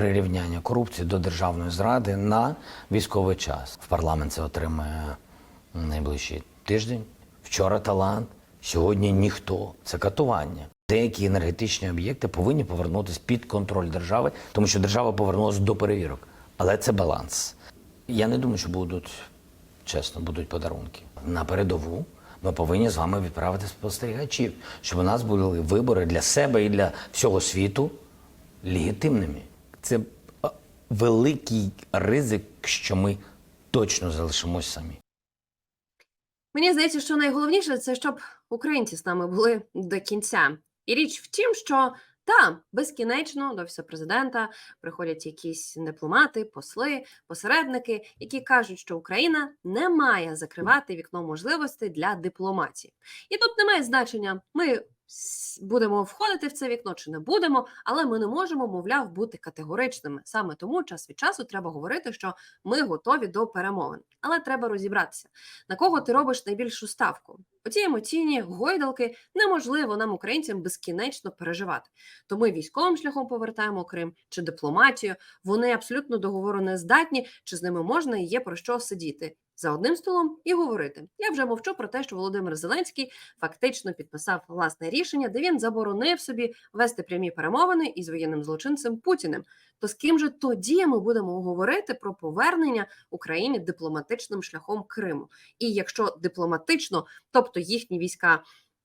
прирівняння корупції до державної зради на військовий час. В парламент це отримає найближчий тиждень. Вчора талант, сьогодні ніхто. Це катування. Деякі енергетичні об'єкти повинні повернутися під контроль держави, тому що держава повернулася до перевірок. Але це баланс. Я не думаю, що будуть чесно, будуть подарунки. На передову ми повинні з вами відправити спостерігачів, щоб у нас були вибори для себе і для всього світу легітимними. Це великий ризик, що ми точно залишимось самі. Мені здається, що найголовніше це щоб українці з нами були до кінця. І річ в тім, що та безкінечно до офісу президента приходять якісь дипломати, посли, посередники, які кажуть, що Україна не має закривати вікно можливостей для дипломатії. І тут немає значення, ми будемо входити в це вікно чи не будемо, але ми не можемо, мовляв, бути категоричними. Саме тому час від часу треба говорити, що ми готові до перемовин. Але треба розібратися, на кого ти робиш найбільшу ставку. Оці емоційні гойдалки неможливо нам, українцям, безкінечно переживати. То ми військовим шляхом повертаємо Крим чи дипломатію. Вони абсолютно договору не здатні, чи з ними можна і є про що сидіти за одним столом і говорити. Я вже мовчу про те, що Володимир Зеленський фактично підписав власне рішення, де він заборонив собі вести прямі перемовини із воєнним злочинцем Путіним. То з ким же тоді ми будемо говорити про повернення Україні дипломатичним шляхом Криму? І якщо дипломатично, тобто їхні війська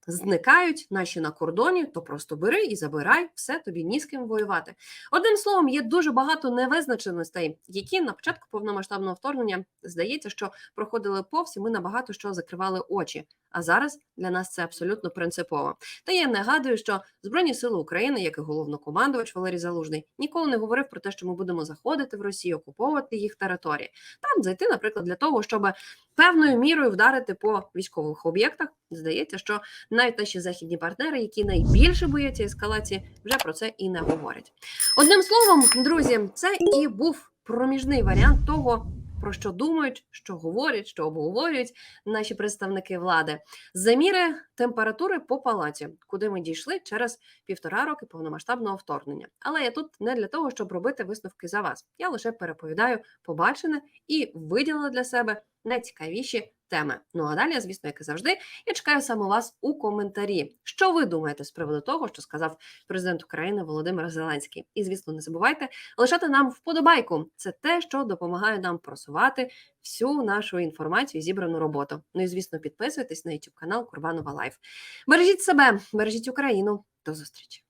зникають, наші на кордоні, то просто бери і забирай, все тобі ні з ким воювати. Одним словом, є дуже багато невизначеностей, які на початку повномасштабного вторгнення здається, що проходили повз, і ми набагато що закривали очі. А зараз для нас це абсолютно принципово. Та я нагадую, що Збройні сили України, як і головнокомандувач Валерій Залужний, ніколи не говорив про те, що ми будемо заходити в Росію, окуповувати їх території. Там зайти, наприклад, для того, щоб певною мірою вдарити по військових об'єктах. Здається, що навіть наші західні партнери, які найбільше бояться ескалації, вже про це і не говорять. Одним словом, друзі, це і був проміжний варіант того. Про що думають, що говорять, що обговорюють наші представники влади, заміри температури по палаті, куди ми дійшли через півтора роки повномасштабного вторгнення. Але я тут не для того, щоб робити висновки за вас. Я лише переповідаю побачене і виділила для себе найцікавіші теми. Ну а далі, звісно, як і завжди, я чекаю саме вас у коментарі. Що ви думаєте з приводу того, що сказав президент України Володимир Зеленський? І звісно, не забувайте лишати нам вподобайку. Це те, що допомагає нам просувати всю нашу інформацію, зібрану роботу. Ну і звісно, підписуйтесь на YouTube канал Курбанова Лайф. Бережіть себе, бережіть Україну. До зустрічі.